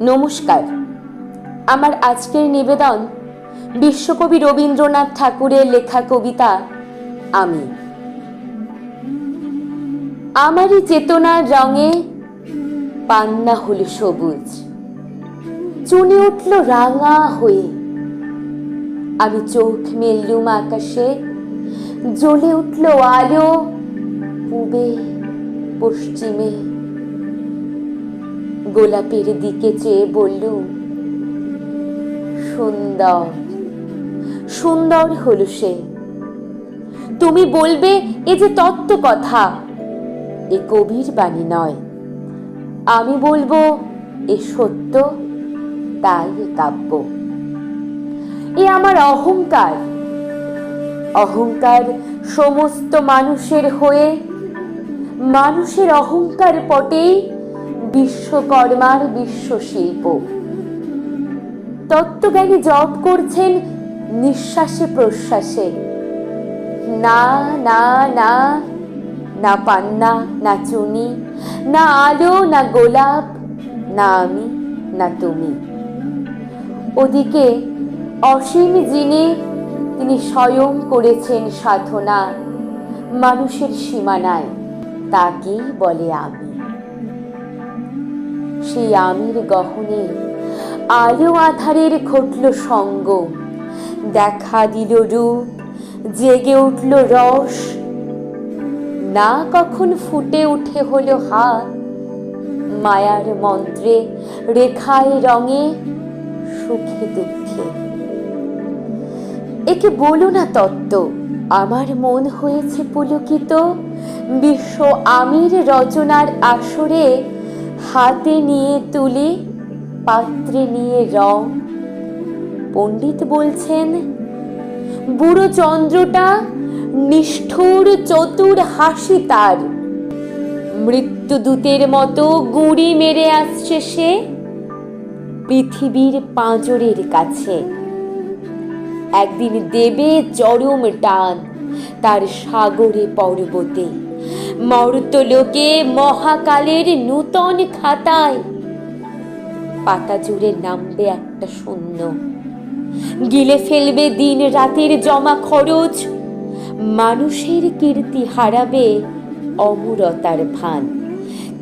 নমস্কার। আমার আজকের নিবেদন বিশ্বকবি রবীন্দ্রনাথ ঠাকুরের লেখা কবিতা আমি। আমারই চেতনার রঙে পান্না হল সবুজ। চুনে উঠল রাঙা হয়ে। আমি চোখ মেললুম আকাশে। জ্বলে উঠল আলো। পূবে পশ্চিমে গোলাপের দিকে চেয়ে বললুম সুন্দর সুন্দর হলো সে। তুমি বলবে, এ যে তত্ত্ব কথা, এ কবির বাণী নয়। আমি বলব, এ সত্য, তাই কাব্য। এ আমার অহংকার। অহংকার সমস্ত মানুষের হয়ে, মানুষের অহংকার পটেই বিশ্বকর্মার বিশ্বশিল্প। তত্ত্বজ্ঞানী জপ করছেন নিঃশ্বাসে প্রশ্বাসে। না না না না পান্না, না চুনি, না আলো, না গোলাপ, না আমি, না তুমি। ওদিকে অসীম যিনি তিনি স্বয়ং করেছেন সাধনা, মানুষের সীমানায়, তাকেই বলে আমি। সেই আমির গহনে আলো আধারের ঘটল সঙ্গ। দেখা দিল রূপ, জেগে উঠল রস। না কখন ফুটে উঠে হলো হাত। মায়ার মন্ত্রে রেখায় রঙে সুখে দুঃখে। একে বলো না তত্ত্ব, আমার মন হয়েছে পুলকিত। বিশ্ব আমির রচনার আসরে হাতে নিয়ে তুলে, পাত্রে নিয়ে রং। পণ্ডিত বলছেন, বুড়ো চন্দ্রটা নিষ্ঠুর চতুর হাসি তার। মৃত্যুদূতের মতো গুঁড়ি মেরে আসছে সে পৃথিবীর পাঁজরের কাছে। একদিন দেবে চরম টান তার সাগরে পর্বতে। মর্তলোকে মহাকালের নূতন খাতায়। পাতা জুড়ে নামবে একটা শূন্য। গিলে ফেলবে দিন রাতের জমা খরচ। মানুষের কীর্তি হারাবে অমরতার ভান।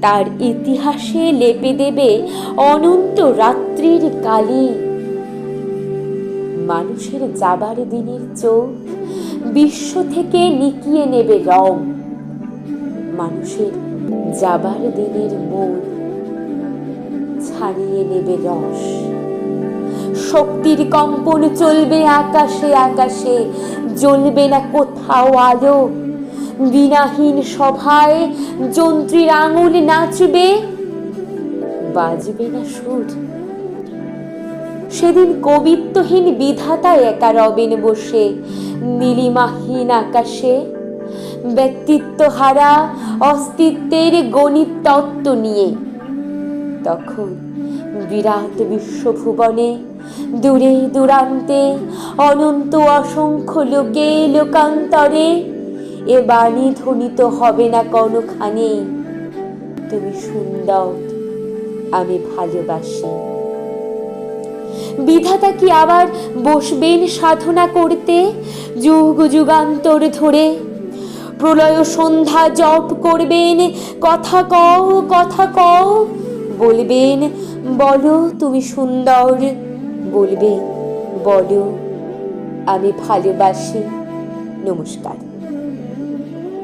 তার ইতিহাসে লেপে দেবে অনন্ত রাত্রির কালি। মানুষের যাবার দিনের চোখ বিশ্ব থেকে নিকিয়ে নেবে রং। মানুষের যাবার দিনের মন ছাড়িয়ে নেবে রস। শক্তির কম্পন চলবে আকাশে আকাশে, জ্বলবে না কোথাও আলো। বিনাহীন সভায় যন্ত্রীর আঙুল নাচবে, বাজবে না সুর। সেদিন কবিত্বহীন বিধাতা একা রবেন বসে, নীলিমাহীন আকাশে ব্যক্তিত্ব হারা অস্তিত্বের গণিত তত্ত্ব নিয়ে। তখন বিরাট বিশ্বভুবনে, দূরে দূরান্তে, অনন্ত অসংখ্য লোকে লোকান্তরে, এ বাণী ধ্বনিত হবে না কোনোখানে। তুমি সুন্দর, আমি ভালোবাসি। বিধাতা কি আবার বসবেন সাধনা করতে, যুগ যুগান্তর ধরে? প্রলয় সন্ধ্যা জপ করবেন। কথা কও কথা কও। বলবেন, বলো তুমি সুন্দর। বলবে, বলো, আমি ভালোবাসি। নমস্কার।